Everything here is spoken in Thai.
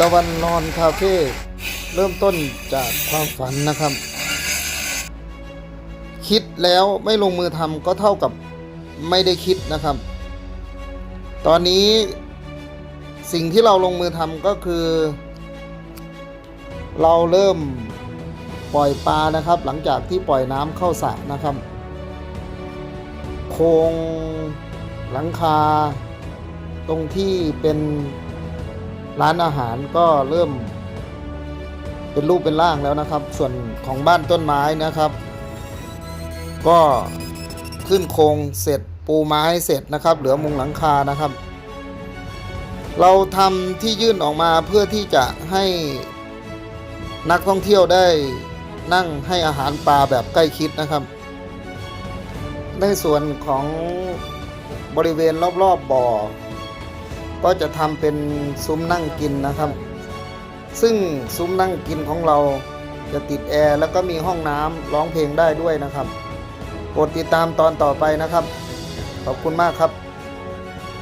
ตะวันนอนคาเฟ่เริ่มต้นจากความฝันนะครับ คิดแล้วไม่ลงมือทำก็เท่ากับไม่ได้คิดนะครับ ตอนนี้สิ่งที่เราลงมือทำก็คือ เราเริ่มปล่อยปลานะครับ หลังจากที่ปล่อยน้ำเข้าสระนะครับ โครงหลังคา ตรงที่เป็น ร้านอาหารก็เริ่ม เป็นรูปเป็นร่างแล้วนะครับ ส่วนของบ้านต้นไม้นะครับ ก็ขึ้นโครงเสร็จปูไม้เสร็จนะครับ เหลือมุงหลังคานะครับ เราทำที่ยื่นออกมาเพื่อที่จะให้นักท่องเที่ยวได้นั่งให้อาหารปลาแบบใกล้ชิดนะครับ ในส่วนของบริเวณรอบๆบบ่อ ก็จะทำเป็นซุ้มนั่งกินนะครับ ซึ่งซุ้มนั่งกินของเราจะติดแอร์แล้วก็มีห้องน้ำร้องเพลงได้ด้วยนะครับ กดติดตามตอนต่อไปนะครับ ขอบคุณมากครับ